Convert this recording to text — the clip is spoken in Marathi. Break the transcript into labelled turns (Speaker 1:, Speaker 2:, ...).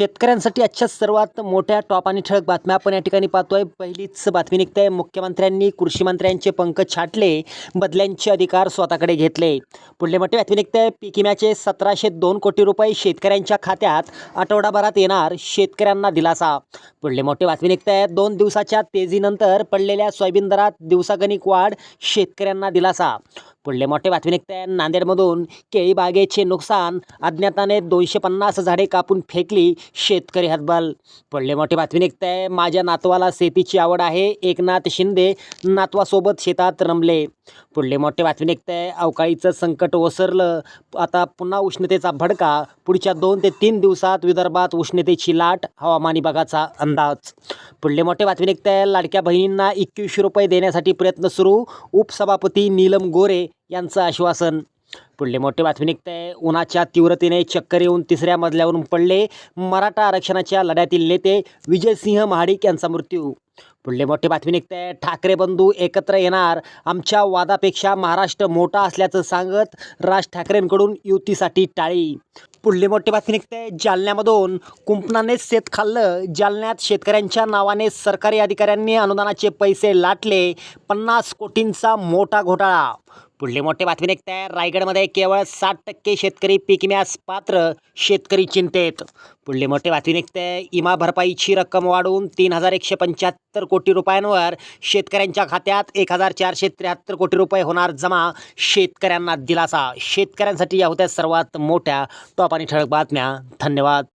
Speaker 1: शेतकऱ्यांसाठी आजच्या सर्वात मोठ्या टॉप आणि ठळक बातम्या आपण या ठिकाणी पाहतोय. पहिलीच बातमी निघते. मुख्यमंत्र्यांनी कृषी मंत्र्यांचे पंख छाटले बदल्यांचे अधिकार स्वतःकडे घेतले. पुढले मोठे बातमी निघते. पीक विम्याचे सतराशे दोन कोटी रुपये शेतकऱ्यांच्या खात्यात आठवडाभरात येणार शेतकऱ्यांना दिलासा. पुढले मोठे बातमी निघते. दोन दिवसाच्या तेजीनंतर पडलेल्या सोयाबीन दरात दिवसागणिक वाढ शेतकऱ्यांना दिलासा. पुढले मोठे बातमी निघते नांदेडमधून केळी बागेचे नुकसान अज्ञाताने दोनशे पन्नास झाडे कापून फेकली शेतकरी हतबल. पुढले मोठे बातमी निघते माझ्या नातवाला शेतीची आवड आहे. एकनाथ शिंदे नातवासोबत शेतात रमले. पुढले मोठे बातमी निघते अवकाळीचं संकट ओसरलं. आता पुन्हा उष्णतेचा भडका. पुढच्या दोन ते तीन दिवसात विदर्भात उष्णतेची लाट हवामान विभागाचा अंदाज. पुढले मोठे बातमी निघते लाडक्या बहिणींना एकवीसशे रुपये देण्यासाठी प्रयत्न सुरू. उपसभापती नीलम गोरे यांचं आश्वासन. पुढले मोठे बातमी निघते. उन्हाच्या तीव्रतेने चक्कर येऊन तिसऱ्या मजल्यावरून पडले मराठा आरक्षणाच्या लढ्यातील नेते विजयसिंह महाडिक यांचा मृत्यू. पुढले मोठे बातमी निघते. ठाकरे बंधू एकत्र येणार. आमच्या वादापेक्षा महाराष्ट्र मोठा असल्याचं सांगत राज ठाकरेंकडून युतीसाठी टाळी. पुढले मोठे बातमी निघते. जालन्यामधून कुंपणाने शेत खाल्लं. जालन्यात शेतकऱ्यांच्या नावाने सरकारी अधिकाऱ्यांनी अनुदानाचे पैसे लाटले. पन्नास कोटींचा मोठा घोटाळा. पुढले मोठे बातमी निघते. रायगडमध्ये केवळ साठ टक्के शेतकरी पिकण्यास पात्र शेतकरी चिंतेत. पुढले मोठे बातमी निघते. इमा भरपाईची रक्कम वाढवून तीन हजार एकशे पंच्याहत्तर कोटी रुपयांवर शेतकऱ्यांच्या खात्यात एक हजार चारशे त्र्याहत्तर कोटी रुपये होणार जमा शेतकऱ्यांना दिलासा. शेतकऱ्यांसाठी या होत्या सर्वात मोठ्या टॉप आणि ठळक बातम्या. धन्यवाद.